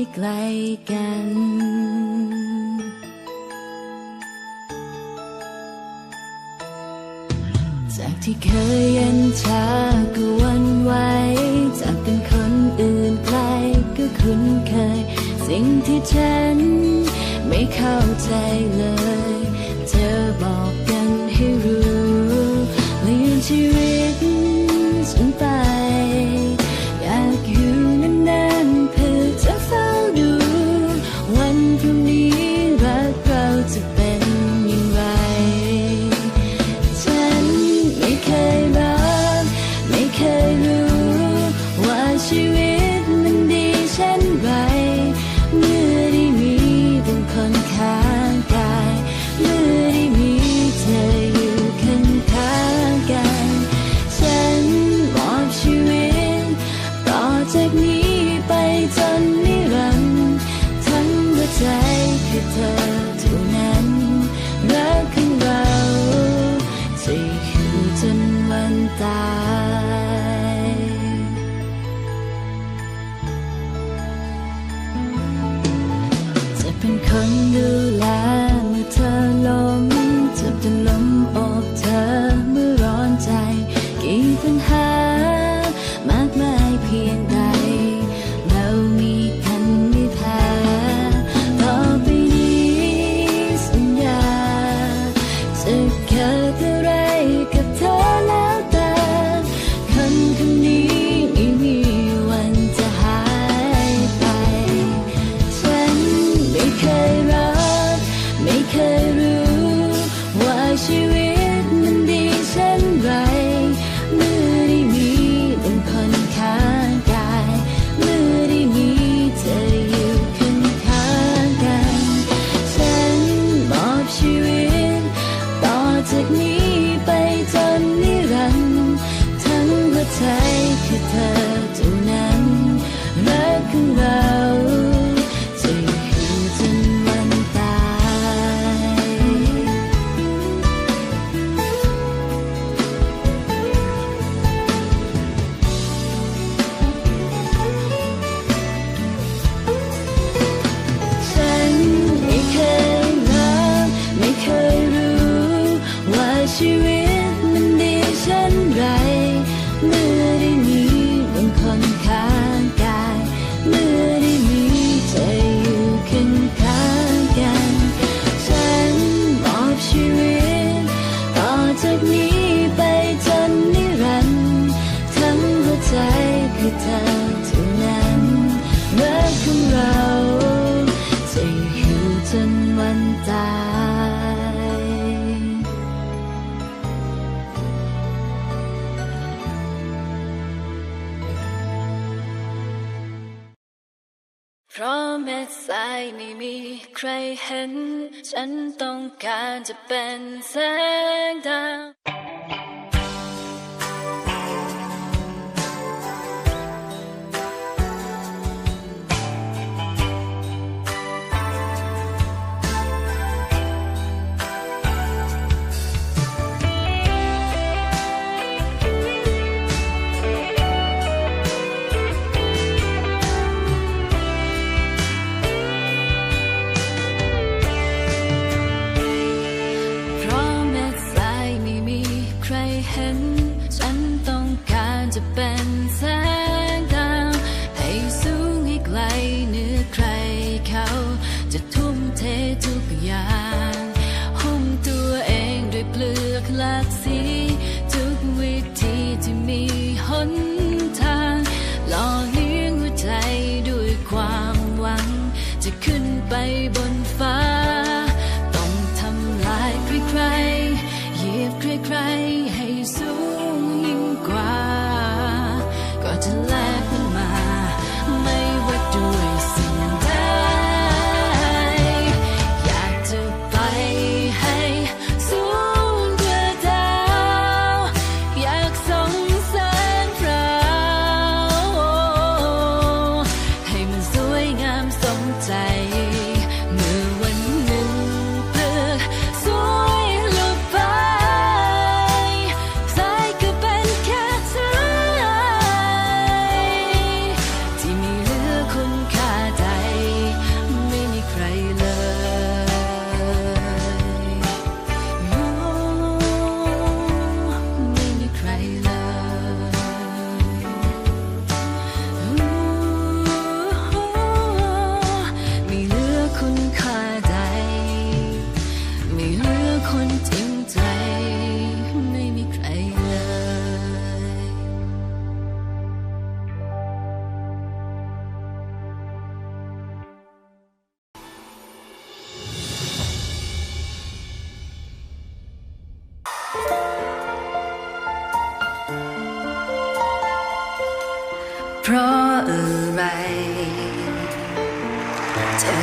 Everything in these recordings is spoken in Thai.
้ไกลกัน จากที่เคยเย็นชาก็วันไหวจากเป็นคนอื่นไกลก็คุ้นเคย สิ่งที่ฉันไม่เข้าใจเลย เธอบอกกันให้รู้เลี้ยงชีวิต เธอเท่านั้นรักของเราจะอยู่จนวันตายเพราะแม้สายไม่มีใครเห็น ฉันต้องการจะเป็นแสงดาว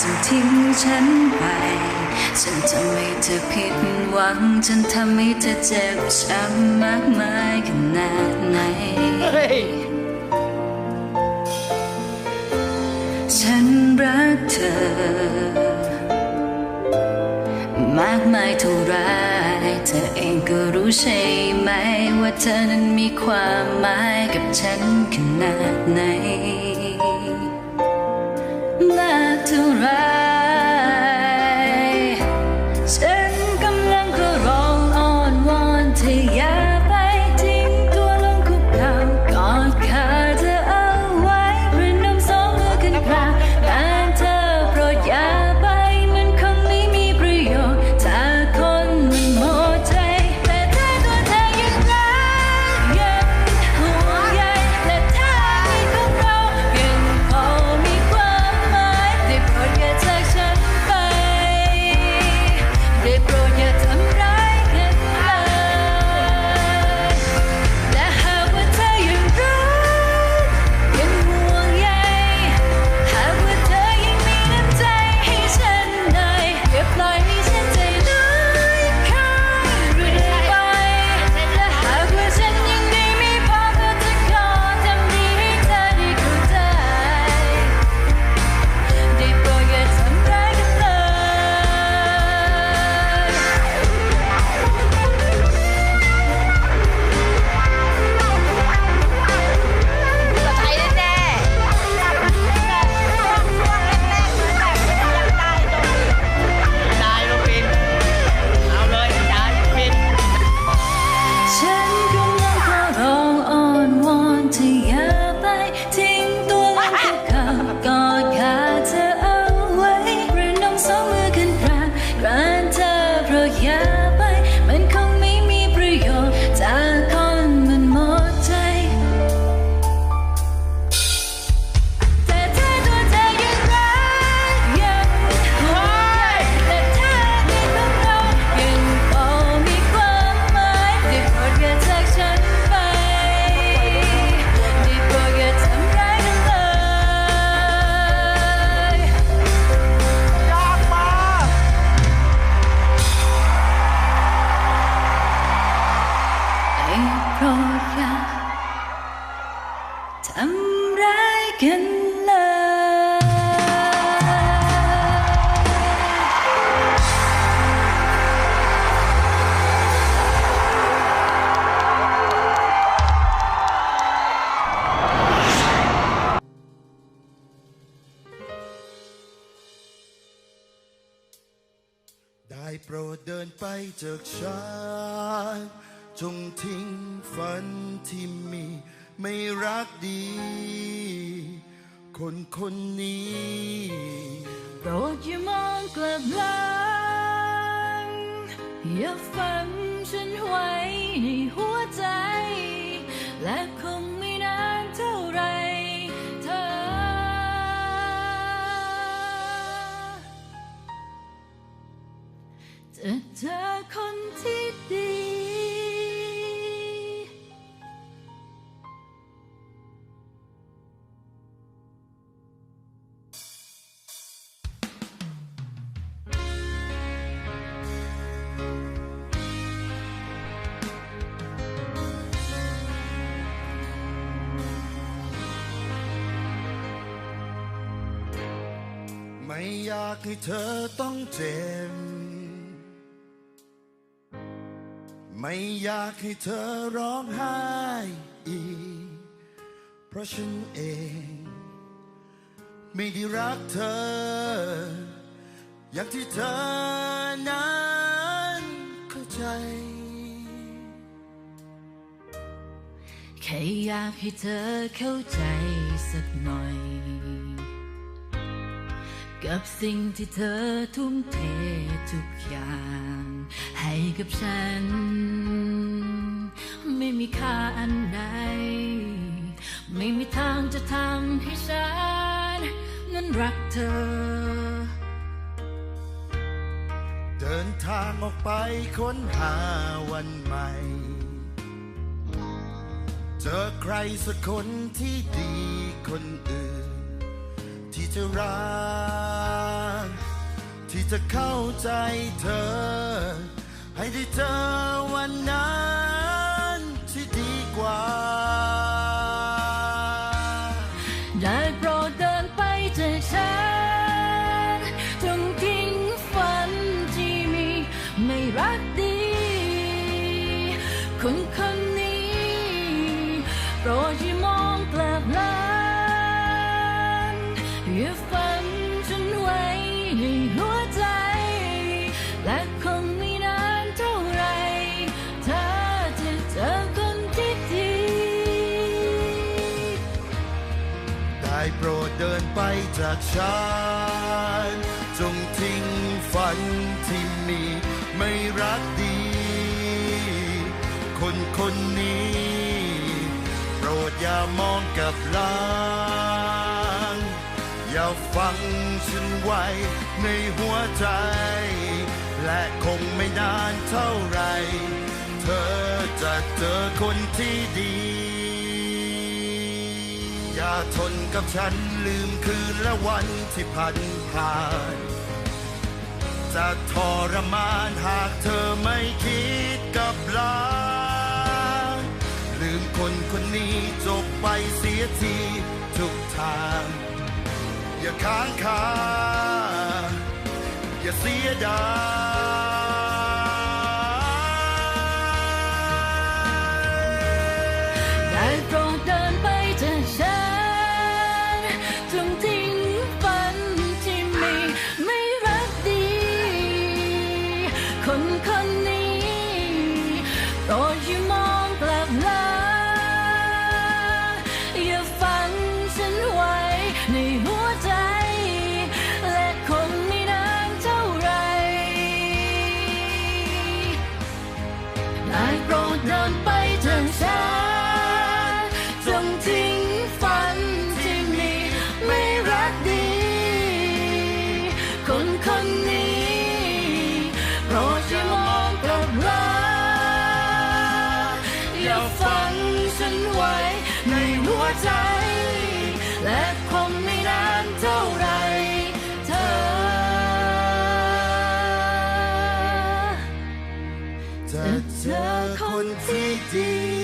จงทิ้งฉันไป ฉันทำให้เธอผิดหวัง ฉันทำให้เธอเจ็บช้ำมากมายขนาดไหน ฉันรักเธอ มากมายเท่าไรเธอเองก็รู้ใช่ไหม ว่าเธอนั้นมีความหมายกับฉันขนาดไหนาก จากฉันจงทิ้งฝันที่มีไม่รักดี คนคนนี้โปรดอย่ามองกลับหลังอย่าฝังฉันไว้ในหัวใจ อยากให้เธอต้องเจ็บ ไม่อยากให้เธอร้องไห้อีก เพราะฉันเอง ไม่ได้รักเธอ อย่างที่เธอนั้นเข้าใจ แค่อยากให้เธอเข้าใจสักหน่อย กับสิ่งที่เธอทุ่มเททุกอย่าง ให้กับฉัน ไม่มีค่าอันใด ไม่มีทางจะทำให้ฉัน นั้นรักเธอ เดินทางออกไปค้นหาวันใหม่ เจอใครสักคนที่ดีคนอื่น จะรัก ที่จะเข้าใจเธอ ให้ได้เจอวันนั้นที่ดีกว่า อย่าฝันฉันไว้ในหัวใจ และคงไม่นานเท่าไรเธอจะเจอคนที่ดี ได้โปรดเดินไปจากฉัน จงทิ้งฝันที่มีไม่รักดี คนคนนี้ โปรดอย่ามองกลับหลัง อย่าฟังฉันไว้ในหัวใจ และคงไม่นานเท่าไร เธอจะเจอคนที่ดี อย่าทนกับฉันลืมคืนและวันที่ผ่านผ่านจะทรมานหากเธอไม่คิดกับลาลืมคนคนนี้จบไปเสียทีทุกทาง อย่าค้างคา อย่าเสียดายได้โปรดเดินไปจากฉันจงทิ้งฝันที่มีไม่รักดี คนคนนี้โปรดอย่ามองกลับหลัง คนคนนี้โปรดอย่ามองกลับหลังอย่าฝังฉันไว้ในหัวใจ และคงไม่นานเท่าไรเธอจะเจอคนที่ดี